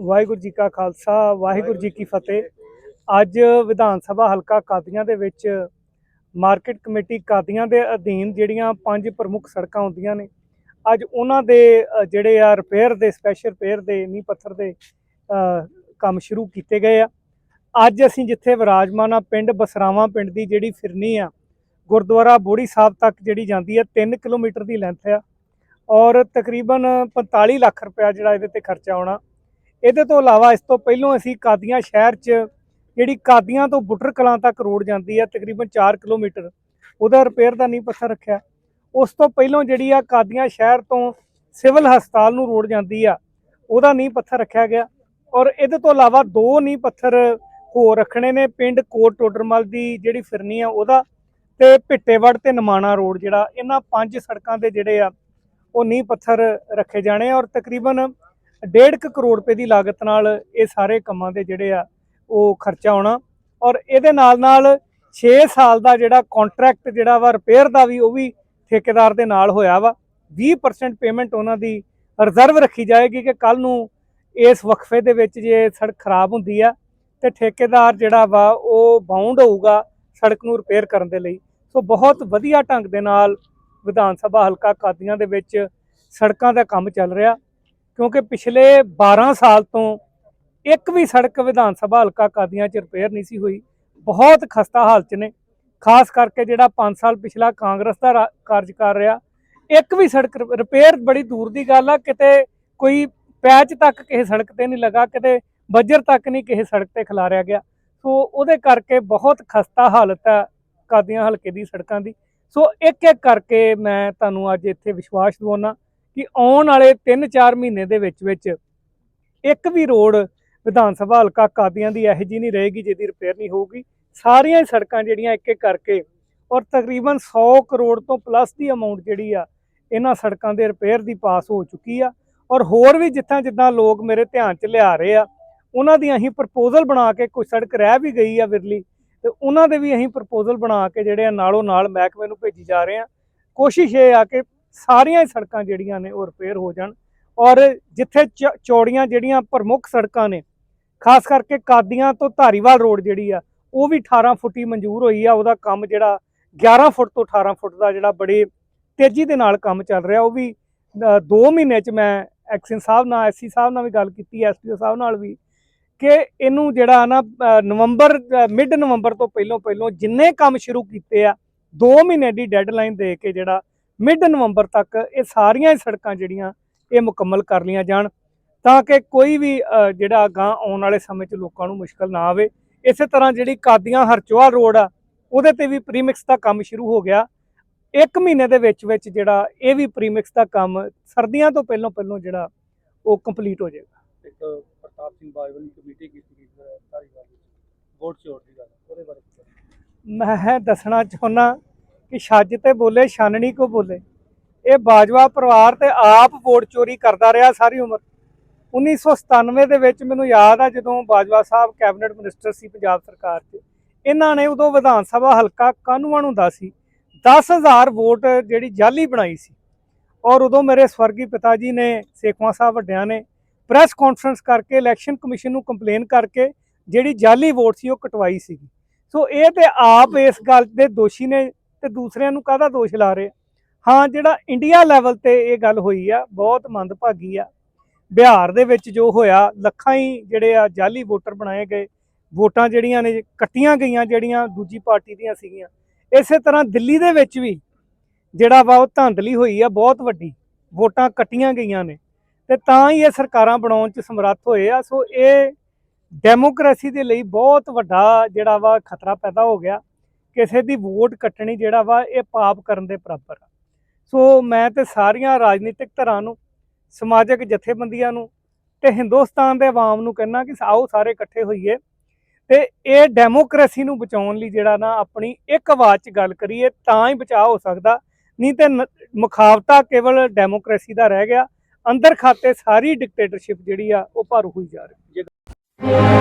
ਵਾਹਿਗੁਰੂ ਜੀ ਕਾ ਖਾਲਸਾ, ਵਾਹਿਗੁਰੂ ਜੀ ਕੀ ਫਤਿਹ। ਅੱਜ ਵਿਧਾਨ ਸਭਾ ਹਲਕਾ ਕਾਦੀਆਂ ਦੇ ਵਿੱਚ ਮਾਰਕੀਟ ਕਮੇਟੀ ਕਾਦੀਆਂ ਦੇ ਅਧੀਨ ਜਿਹੜੀਆਂ ਪੰਜ ਪ੍ਰਮੁੱਖ ਸੜਕਾਂ ਹੁੰਦੀਆਂ ਨੇ, ਅੱਜ ਉਹਨਾਂ ਦੇ ਜਿਹੜੇ ਆ ਰਿਪੇਅਰ ਦੇ ਸਪੈਸ਼ਲ ਰਿਪੇਅਰ ਦੇ, ਨੀਂਹ ਪੱਥਰ ਦੇ ਕੰਮ ਸ਼ੁਰੂ ਕੀਤੇ ਗਏ ਆ। ਅੱਜ ਅਸੀਂ ਜਿੱਥੇ ਵਿਰਾਜਮਾਨ ਆ, ਪਿੰਡ ਬਸਰਾਵਾਂ ਪਿੰਡ ਦੀ ਜਿਹੜੀ ਫਿਰਨੀ ਆ, ਗੁਰਦੁਆਰਾ ਬੋੜੀ ਸਾਹਿਬ ਤੱਕ ਜਿਹੜੀ ਜਾਂਦੀ ਆ 3 ਕਿਲੋਮੀਟਰ ਦੀ ਲੈਂਥ ਆ। ਔਰ ਤਕਰੀਬਨ 45 ਲੱਖ ਰੁਪਇਆ ਜਿਹੜਾ ਇਹਦੇ ਤੇ ਖਰਚਾ ਆਉਣਾ। ਇਹਦੇ ਤੋਂ ਇਲਾਵਾ ਇਸ ਤੋਂ ਪਹਿਲਾਂ ਅਸੀਂ ਕਾਦੀਆਂ ਸ਼ਹਿਰ 'ਚ ਜਿਹੜੀ ਕਾਦੀਆਂ ਤੋਂ ਬੁੱਟਰ ਕਲਾਂ ਤੱਕ ਰੋਡ ਜਾਂਦੀ ਆ, ਤਕਰੀਬਨ 4 ਕਿਲੋਮੀਟਰ, ਉਹਦਾ ਰਿਪੇਅਰ ਦਾ ਨਹੀਂ ਪੱਥਰ ਰੱਖਿਆ। ਉਸ ਤੋਂ ਪਹਿਲਾਂ ਜਿਹੜੀ ਆ ਕਾਦੀਆਂ ਸ਼ਹਿਰ ਤੋਂ ਸਿਵਲ ਹਸਪਤਾਲ ਨੂੰ ਰੋਡ ਜਾਂਦੀ ਆ, ਉਹਦਾ ਨਹੀਂ ਪੱਥਰ ਰੱਖਿਆ ਗਿਆ। ਔਰ ਇਹਦੇ ਤੋਂ ਇਲਾਵਾ ਦੋ ਨਹੀਂ ਪੱਥਰ ਹੋਰ ਰੱਖਣੇ ਨੇ, ਪਿੰਡ ਕੋਟ ਟੋਡਰਮਲ ਦੀ ਜਿਹੜੀ ਫਿਰਨੀ ਆ, ਉਹਦਾ ਤੇ ਭਿੱਟੇਵੜ ਤੇ ਨਮਾਣਾ ਰੋਡ ਜਿਹੜਾ, ਇਹਨਾਂ ਪੰਜ ਸੜਕਾਂ ਦੇ ਜਿਹੜੇ ਆ, ਉਹ ਨੀਂਹ ਪੱਥਰ ਰੱਖੇ ਜਾਣੇ ਔਰ ਤਕਰੀਬਨ 1.5 ਕਰੋੜ ਰੁਪਏ ਦੀ ਲਾਗਤ ਨਾਲ ਇਹ ਸਾਰੇ ਕੰਮਾਂ ਦੇ ਜਿਹੜੇ ਆ, ਉਹ ਖਰਚਾ ਆਉਣਾ। ਔਰ ਇਹਦੇ ਨਾਲ ਨਾਲ 6 ਸਾਲ ਦਾ ਜਿਹੜਾ ਕੰਟਰੈਕਟ ਜਿਹੜਾ ਵਾ ਰਿਪੇਅਰ ਦਾ ਵੀ ਉਹ ਵੀ ਠੇਕੇਦਾਰ ਦੇ ਨਾਲ ਹੋਇਆ ਵਾ। 20% ਪੇਮੈਂਟ ਉਹਨਾਂ ਦੀ ਰਿਜ਼ਰਵ ਰੱਖੀ ਜਾਏਗੀ ਕਿ ਕੱਲ ਨੂੰ ਇਸ ਵਕਫੇ ਦੇ ਵਿੱਚ ਜੇ ਸੜਕ ਖਰਾਬ ਹੁੰਦੀ ਆ, ਤੇ ਠੇਕੇਦਾਰ ਜਿਹੜਾ ਵਾ, ਉਹ ਬਾਉਂਡ ਹੋਊਗਾ ਸੜਕ ਨੂੰ ਰਿਪੇਅਰ ਕਰਨ ਦੇ ਲਈ। ਸੋ ਬਹੁਤ ਵਧੀਆ ਢੰਗ ਦੇ ਨਾਲ ਵਿਧਾਨ ਸਭਾ ਹਲਕਾ ਕਾਦੀਆਂ ਦੇ ਵਿੱਚ ਸੜਕਾਂ ਦਾ ਕੰਮ ਚੱਲ ਰਿਹਾ। ਕਿਉਂਕਿ ਪਿਛਲੇ 12 ਸਾਲ ਤੋਂ ਇੱਕ ਵੀ ਸੜਕ ਵਿਧਾਨ ਸਭਾ ਹਲਕਾ ਕਾਦੀਆਂ 'ਚ ਰਿਪੇਅਰ ਨਹੀਂ ਸੀ ਹੋਈ। ਬਹੁਤ ਖਸਤਾ ਹਾਲਤ ਨੇ। ਖਾਸ ਕਰਕੇ ਜਿਹੜਾ 5 ਸਾਲ ਪਿਛਲਾ ਕਾਂਗਰਸ ਦਾ ਰਾ- ਕਾਰਜਕਾਲ ਰਿਹਾ, ਇੱਕ ਵੀ ਸੜਕ ਰਿਪੇਅਰ ਬੜੀ ਦੂਰ ਦੀ ਗੱਲ ਆ। ਕਿਤੇ ਕੋਈ ਪੈਚ ਤੱਕ ਕਿਸੇ ਸੜਕ ਤੇ ਨਹੀਂ ਲੱਗਾ, ਕਿਤੇ ਬੱਜਰ ਤੱਕ ਨਹੀਂ ਕਿਸੇ ਸੜਕ ਤੇ ਖਿਲਾਰਿਆ ਗਿਆ। ਸੋ ਉਹਦੇ ਕਰਕੇ ਬਹੁਤ ਖਸਤਾ ਹਾਲਤ ਹੈ ਕਾਦੀਆਂ ਹਲਕੇ ਦੀ ਸੜਕਾਂ ਦੀ। ਸੋ ਇੱਕ ਇੱਕ ਕਰਕੇ ਮੈਂ ਤੁਹਾਨੂੰ ਅੱਜ ਇੱਥੇ ਵਿਸ਼ਵਾਸ ਦਿਵਾਉਣਾ ਕਿ ਆਉਣ ਵਾਲੇ 3-4 ਮਹੀਨੇ ਦੇ ਵਿੱਚ ਵਿੱਚ ਇੱਕ ਵੀ ਰੋਡ ਵਿਧਾਨ ਸਭਾ ਹਲਕਾ ਕਾਦੀਆਂ ਦੀ ਇਹੋ ਜਿਹੀ ਨਹੀਂ ਰਹੇਗੀ, ਜਿਹਦੀ ਰਿਪੇਅਰ ਨਹੀਂ ਹੋਊਗੀ। ਸਾਰੀਆਂ ਹੀ ਸੜਕਾਂ ਜਿਹੜੀਆਂ ਇੱਕ ਇੱਕ ਕਰਕੇ ਔਰ ਤਕਰੀਬਨ 100 ਕਰੋੜ ਤੋਂ ਪਲੱਸ ਦੀ ਅਮਾਉਂਟ ਜਿਹੜੀ ਆ, ਇਹਨਾਂ ਸੜਕਾਂ ਦੇ ਰਿਪੇਅਰ ਦੀ ਪਾਸ ਹੋ ਚੁੱਕੀ ਆ। ਔਰ ਹੋਰ ਵੀ ਜਿੱਥਾਂ ਜਿੱਦਾਂ ਲੋਕ ਮੇਰੇ ਧਿਆਨ 'ਚ ਲਿਆ ਰਹੇ ਆ, ਉਹਨਾਂ ਦੀ ਅਸੀਂ ਪ੍ਰਪੋਜ਼ਲ ਬਣਾ ਕੇ ਕੋਈ ਸੜਕ ਰਹਿ ਵੀ ਗਈ ਆ ਵਿਰਲੀ, ਤੇ ਉਹਨਾਂ ਦੇ ਵੀ ਅਸੀਂ ਪ੍ਰਪੋਜ਼ਲ ਬਣਾ ਕੇ ਜਿਹੜੇ ਆ ਨਾਲੋਂ ਨਾਲ ਮਹਿਕਮੇ ਨੂੰ ਭੇਜੀ ਜਾ ਰਹੇ ਆ। ਕੋਸ਼ਿਸ਼ ਇਹ ਆ ਕਿ ਸਾਰੀਆਂ ਹੀ ਸੜਕਾਂ ਜਿਹੜੀਆਂ ਨੇ ਉਹ ਰਿਪੇਅਰ ਹੋ ਜਾਣ। ਔਰ ਜਿੱਥੇ ਚ- ਚੌੜੀਆਂ ਜਿਹੜੀਆਂ ਪ੍ਰਮੁੱਖ ਸੜਕਾਂ ਨੇ, ਖਾਸ ਕਰਕੇ ਕਾਦੀਆਂ ਤੋਂ ਧਾਰੀਵਾਲ ਰੋਡ ਜਿਹੜੀ ਆ, ਉਹ ਵੀ 18 ਫੁੱਟੀ ਮਨਜ਼ੂਰ ਹੋਈ ਆ। ਉਹਦਾ ਕੰਮ ਜਿਹੜਾ 11 ਫੁੱਟ ਤੋਂ 18 ਫੁੱਟ ਦਾ ਜਿਹੜਾ ਬੜੇ ਤੇਜ਼ੀ ਦੇ ਨਾਲ ਕੰਮ ਚੱਲ ਰਿਹਾ। ਉਹ ਵੀ 2 ਮਹੀਨੇ ਚ ਮੈਂ ਐਕਸ਼ਨ ਸਾਹਿਬ ਨਾਲ, ਐਸਸੀ ਸਾਹਿਬ ਨਾਲ ਵੀ ਗੱਲ ਕੀਤੀ ਐਸਪੀਓ ਸਾਹਿਬ ਨਾਲ ਵੀ, ਕਿ ਇਹਨੂੰ ਜਿਹੜਾ ਨਾ ਨਵੰਬਰ ਮਿਡ ਨਵੰਬਰ ਤੋਂ ਪਹਿਲਾਂ ਪਹਿਲਾਂ ਜਿੰਨੇ ਕੰਮ ਸ਼ੁਰੂ ਕੀਤੇ ਆ 2 ਮਹੀਨੇ ਦੀ ਡੈਡਲਾਈਨ ਦੇ ਕੇ ਜਿਹੜਾ ਮਿਡ ਨਵੰਬਰ ਤੱਕ ਇਹ ਸਾਰੀਆਂ ਹੀ ਸੜਕਾਂ ਜਿਹੜੀਆਂ ਇਹ ਮੁਕੰਮਲ ਕਰ ਲੀਆਂ ਜਾਣ ਤਾਂ ਕਿ ਕੋਈ ਵੀ ਜਿਹੜਾ ਅਗਾਂਹ ਆਉਣ ਵਾਲੇ ਸਮੇਂ 'ਚ ਲੋਕਾਂ ਨੂੰ ਮੁਸ਼ਕਲ ਨਾ ਆਵੇ। ਇਸੇ ਤਰ੍ਹਾਂ ਜਿਹੜੀ ਕਾਦੀਆਂ ਹਰਚੋਆ ਰੋਡ ਆ ਉਹਦੇ ਤੇ ਵੀ ਪ੍ਰੀਮਿਕਸ ਦਾ ਕੰਮ ਸ਼ੁਰੂ ਹੋ ਗਿਆ। ਇੱਕ ਮਹੀਨੇ ਦੇ ਵਿੱਚ ਵਿੱਚ ਜਿਹੜਾ ਇਹ ਵੀ ਪ੍ਰੀਮਿਕਸ ਦਾ ਕੰਮ ਸਰਦੀਆਂ ਤੋਂ ਪਹਿਲਾਂ ਪਹਿਲਾਂ ਜਿਹੜਾ ਉਹ ਕੰਪਲੀਟ ਹੋ ਜਾਏਗਾ। ਇੱਕ ਪ੍ਰਤਾਪ ਸਿੰਘ ਬਾਜਵਾ ਦੀ ਕਮੇਟੀ ਕੀਤੀ ਗਈ ਹੈ ਧਾਰੀਵਾਲ ਵਿੱਚ ਵੋਟ ਚੋਰ ਦੀ ਗੱਲ ਉਹਦੇ ਬਾਰੇ ਕੀ ਕਹਿਣਾ? ਮੈਂ ਦੱਸਣਾ ਚਾਹੁੰਦਾ ਕਿ ਛੱਜ ਤੇ ਬੋਲੇ, ਛਾਨਣੀ ਕੋ ਬੋਲੇ। ਇਹ ਬਾਜਵਾ ਪਰਿਵਾਰ ਤੇ ਆਪ ਵੋਟ ਚੋਰੀ ਕਰਦਾ ਰਿਹਾ ਸਾਰੀ ਉਮਰ। 1997 ਦੇ ਵਿੱਚ ਮੈਨੂੰ ਯਾਦ ਆ ਜਦੋਂ ਬਾਜਵਾ ਸਾਹਿਬ ਕੈਬਨਿਟ ਮਿਨਿਸਟਰ ਸੀ ਪੰਜਾਬ ਸਰਕਾਰ 'ਚ। ਇਹਨਾਂ ਨੇ ਉਦੋਂ ਵਿਧਾਨ ਸਭਾ ਹਲਕਾ ਕਾਨੂੰਨ ਹੁੰਦਾ ਸੀ। 10000 ਵੋਟ ਜਿਹੜੀ ਜਾਲੀ ਬਣਾਈ ਸੀ। ਔਰ ਉਦੋਂ ਮੇਰੇ ਸਵਰਗੀ ਪਿਤਾ ਜੀ ਨੇ, ਸੇਖਵਾ ਸਾਹਿਬ ਵੱਡਿਆਂ ਨੇ, ਪ੍ਰੈਸ ਕਾਨਫਰੰਸ ਕਰਕੇ, ਇਲੈਕਸ਼ਨ ਕਮਿਸ਼ਨ ਨੂੰ ਕੰਪਲੇਨ ਕਰਕੇ ਜਿਹੜੀ ਜਾਲੀ ਵੋਟ ਸੀ ਉਹ ਕਟਵਾਈ ਸੀਗੀ। ਸੋ ਇਹ ਤੇ ਆਪ ਇਸ ਗੱਲ ਦੇ ਦੋਸ਼ੀ ਨੇ ਤੇ ਦੂਸਰਿਆਂ ਨੂੰ ਕਾਹਦਾ ਦੋਸ਼ ਲਾ ਰਹੇ ਹਾਂ, ਜਿਹੜਾ ਇੰਡੀਆ ਲੈਵਲ ਤੇ ਇਹ ਗੱਲ ਹੋਈ ਆ, ਬਹੁਤ ਮੰਦਭਾਗੀ ਆ। ਬਿਹਾਰ ਦੇ ਵਿੱਚ ਜੋ ਹੋਇਆ, ਲੱਖਾਂ ਹੀ ਜਿਹੜੇ ਆ ਜਾਲੀ ਵੋਟਰ ਬਣਾਏ ਗਏ। ਵੋਟਾਂ ਜਿਹੜੀਆਂ ਨੇ, ਕੱਟੀਆਂ ਗਈਆਂ ਜਿਹੜੀਆਂ ਦੂਜੀ ਪਾਰਟੀ ਦੀਆਂ ਸੀਗੀਆਂ। ਇਸੇ ਤਰ੍ਹਾਂ ਦਿੱਲੀ ਦੇ ਵਿੱਚ ਵੀ ਜਿਹੜਾ ਵਾ ਉਹ ਧਾਂਦਲੀ ਹੋਈ ਆ, ਬਹੁਤ ਵੱਡੀ। ਵੋਟਾਂ ਕੱਟੀਆਂ ਗਈਆਂ ਨੇ। ਤੇ ਤਾਂ ਹੀ ਇਹ ਸਰਕਾਰਾਂ ਬਣਾਉਣ 'ਚ ਸਮਰੱਥ ਹੋਏ ਆ। ਸੋ ਇਹ ਡੈਮੋਕ੍ਰੇਸੀ ਦੇ ਲਈ ਬਹੁਤ ਵੱਡਾ ਜਿਹੜਾ ਵਾ ਖਤਰਾ ਪੈਦਾ ਹੋ ਗਿਆ। ਕਿਸੇ ਦੀ ਵੋਟ ਕੱਟਣੀ ਜਿਹੜਾ ਵਾ, ਇਹ ਪਾਪ ਕਰਨ ਦੇ ਬਰਾਬਰ ਆ। ਸੋ ਮੈਂ ਤੇ ਸਾਰੀਆਂ ਰਾਜਨੀਤਿਕ ਧਿਰਾਂ ਨੂੰ, ਸਮਾਜਿਕ ਜਥੇਬੰਦੀਆਂ ਨੂੰ ਤੇ ਹਿੰਦੁਸਤਾਨ ਦੇ ਆਵਾਮ ਨੂੰ ਕਹਿਣਾ ਕਿ ਆਓ ਸਾਰੇ ਇਕੱਠੇ ਹੋਈਏ ਤੇ ਇਹ ਡੈਮੋਕ੍ਰੇਸੀ ਨੂੰ ਬਚਾਉਣ ਲਈ ਜਿਹੜਾ ਨਾ ਆਪਣੀ ਇੱਕ ਆਵਾਜ਼ 'ਚ ਗੱਲ ਕਰੀਏ ਤਾਂ ਹੀ ਬਚਾਅ ਹੋ ਸਕਦਾ। ਨਹੀਂ ਤੇ ਨ- ਮੁਖਾਵਤਾ ਕੇਵਲ ਡੈਮੋਕ੍ਰੇਸੀ ਦਾ ਰਹਿ ਗਿਆ, ਅੰਦਰ ਖਾਤੇ ਸਾਰੀ ਡਿਕਟੇਟਰਸ਼ਿਪ ਜਿਹੜੀ ਆ, ਉਹ ਭਾਰੂ ਹੋਈ ਜਾ ਰਹੀ